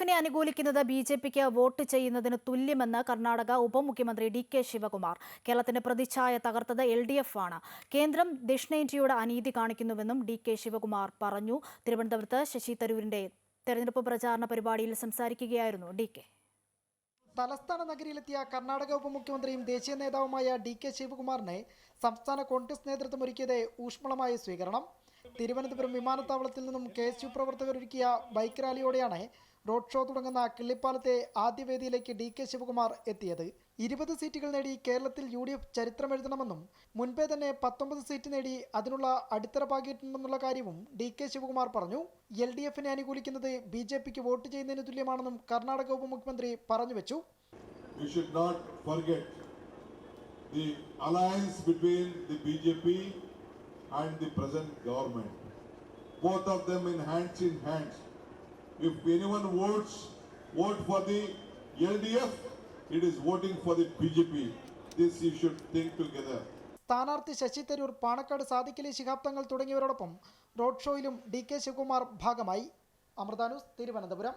എഫിനെ അനുകൂലിക്കുന്നത് B J പിക്ക് വോട്ട് ചെയ്യുന്നതിന് തുല്യമെന്ന് കർണാടക ഉപമുഖ്യമന്ത്രി ഡി കെ ശിവകുമാർ. കേരളത്തിന്റെ പ്രതിച്ഛായ തകർത്തത് എൽ ഡി എഫ് ആണ്. കേന്ദ്രം ദക്ഷിണേന്ത്യയുടെ അനീതി കാണിക്കുന്നുവെന്നും ഡി കെ ശിവകുമാർ പറഞ്ഞു. തിരുവനന്തപുരത്ത് ശശി തരൂരിന്റെ തെരഞ്ഞെടുപ്പ് പ്രചാരണ പരിപാടിയിൽ സംസാരിക്കുകയായിരുന്നു ഡി കെ. തലസ്ഥാന നഗരിയിലെത്തിയ കർണാടക ഉപമുഖ്യമന്ത്രിയും ദേശീയ നേതാവുമായ ഡി കെ ശിവകുമാറിനെ സംസ്ഥാന കോൺഗ്രസ് നേതൃത്വം ഒരുക്കിയത് ഊഷ്മളമായ സ്വീകരണം. തിരുവനന്തപുരം വിമാനത്താവളത്തിൽ നിന്നും കെ എസ് യു പ്രവർത്തകർ ഒരുക്കിയ ബൈക്ക് റാലിയോടെയാണ് റോഡ് ഷോ തുടങ്ങുന്ന കിള്ളിപ്പാലത്തെ ആദ്യ വേദിയിലേക്ക് ഡി കെ ശിവകുമാർ എത്തിയത് ഇരുപത് സീറ്റുകൾ നേടി കേരളത്തിൽ യു ഡി എഫ് ചരിത്രമെഴുതണമെന്നും മുൻപേ തന്നെ പത്തൊമ്പത് സീറ്റ് നേടി അതിനുള്ള അടിത്തറ പാകിയിട്ടുണ്ടെന്നുള്ള കാര്യവും ഡി കെ ശിവകുമാർ പറഞ്ഞു എൽ ഡി എഫിനെ അനുകൂലിക്കുന്നത് ബി ജെ പിക്ക് വോട്ട് ചെയ്യുന്നതിന് തുല്യമാണെന്നും കർണാടക ഉപമുഖ്യമന്ത്രി പറഞ്ഞു വെച്ചു. Both of them in hands in hands. If anyone votes, vote for the LDF, it is voting for the BJP. This you should think together. സ്ഥാനാർത്ഥി ശശി തരൂർ പാണക്കാട് സാധിക്കലി ശിഹാബ് തങ്ങൾ തുടങ്ങിയവരോടൊപ്പം റോഡ് ഷോയിലും ഡി കെ ശിവകുമാർ ഭാഗമായി അമൃതാനൂസ് തിരുവനന്തപുരം